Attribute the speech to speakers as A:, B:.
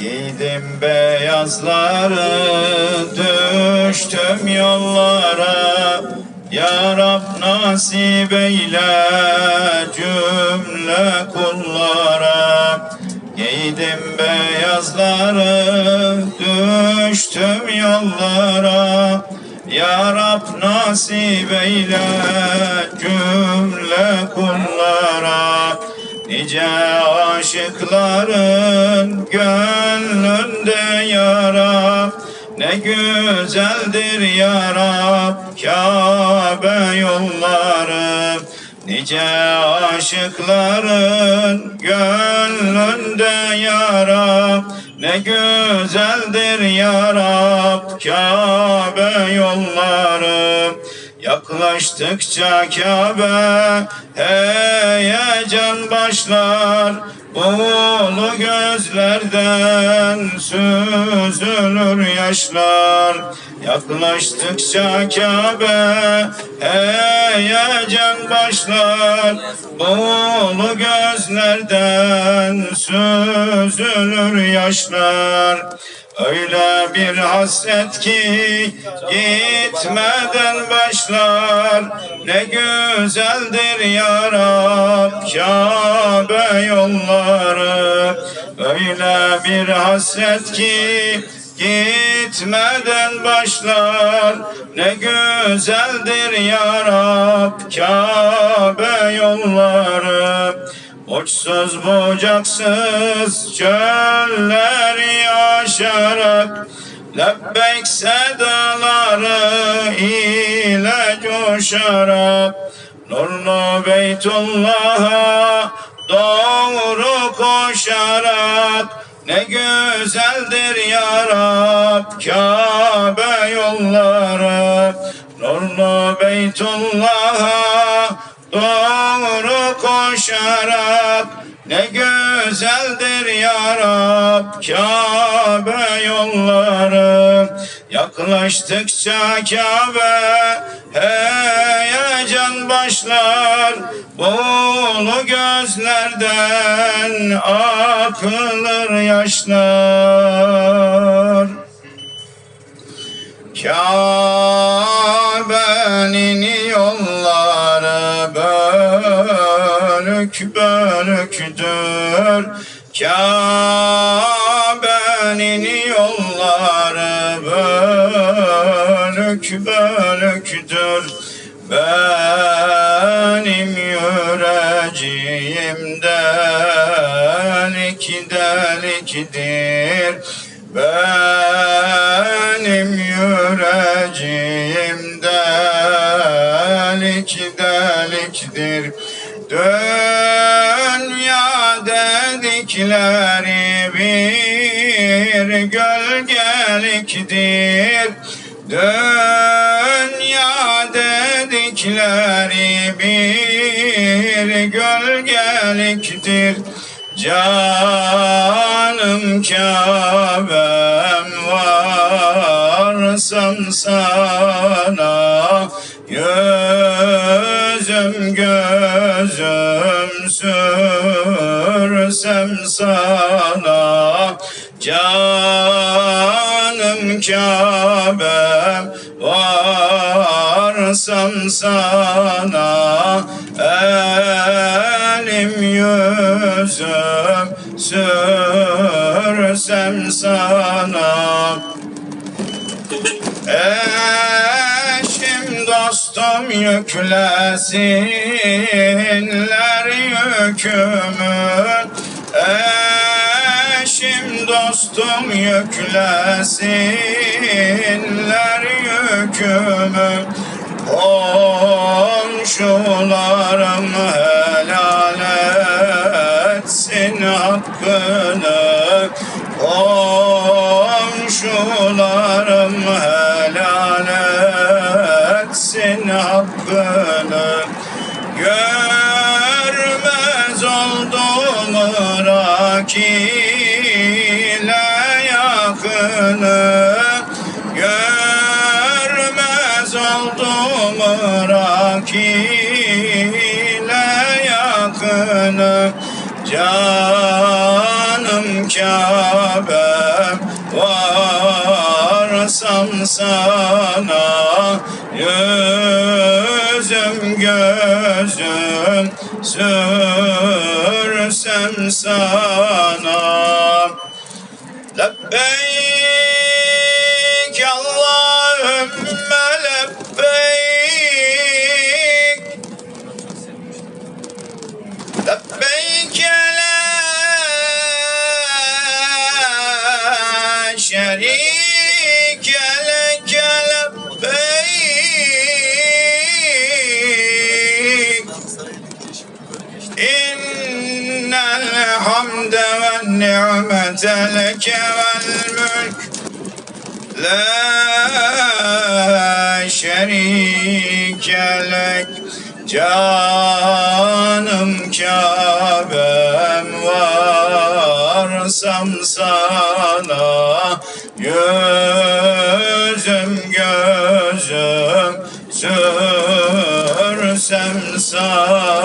A: Giydim beyazları düştüm yollara. Ya Rab nasip eyle cümle kullara. Giydim beyazları düştüm yollara. Ya Rab nasip eyle cümle kullara Nice aşıkların gönlünde yara. Ne güzeldir ya Rab Kabe yolları. Nice aşıkların gönlünde yara. Ne güzeldir ya Rab Kabe yolları Yaklaştıkça Kabe heyecan başlar. Ulu gözlerden süzülür yaşlar. Yaklaştıkça Kabe heyecan başlar. Ulu gözlerden süzülür yaşlar Öyle bir hasret ki gitmeden başlar. Ne güzeldir ya Rab Kabe yolları. Öyle bir hasret ki gitmeden başlar. Ne güzeldir ya Rab Kabe yolları. Uçsuz bucaksız çölleri aşarak Lebbek sedaları ile coşarak Nurlu Beytullah'a doğru koşarak Ne güzeldir ya Rab Kabe yolları Nurlu Beytullah'a doğru koşarak ne güzeldir ya Rab Kabe yolları. Yaklaştıkça Kabe heyecan başlar. Buğulu gözlerden akılır yaşlar. Kabe'nin yolları bölüktür Kabe'nin yolları bölük bölüktür Benim yüreğim delik delikdir benim yüreğim delik delikdir Dünya dedikleri bir gölgeliktir. Dünya dedikleri bir gölgeliktir. Canım Kabe'm varsam sana Gözüm gözüm sürsem sana Canım Kabe'm varsam sana Elim yüzüm sürsem sana. Dostum yüklesinler yükümü. Eşim dostum yüklesinler yükümü. Komşularım hakkını Görmez oldum Irak ile yakını. Görmez oldum Irak ile yakını. Canım Kabe'm varsam sana Yüzüm gözüm sürsem sana الحمد والنعمة لك والملك لا şerike lek Canım Kabe'm varsam sana Gözüm gözüm sürsem sana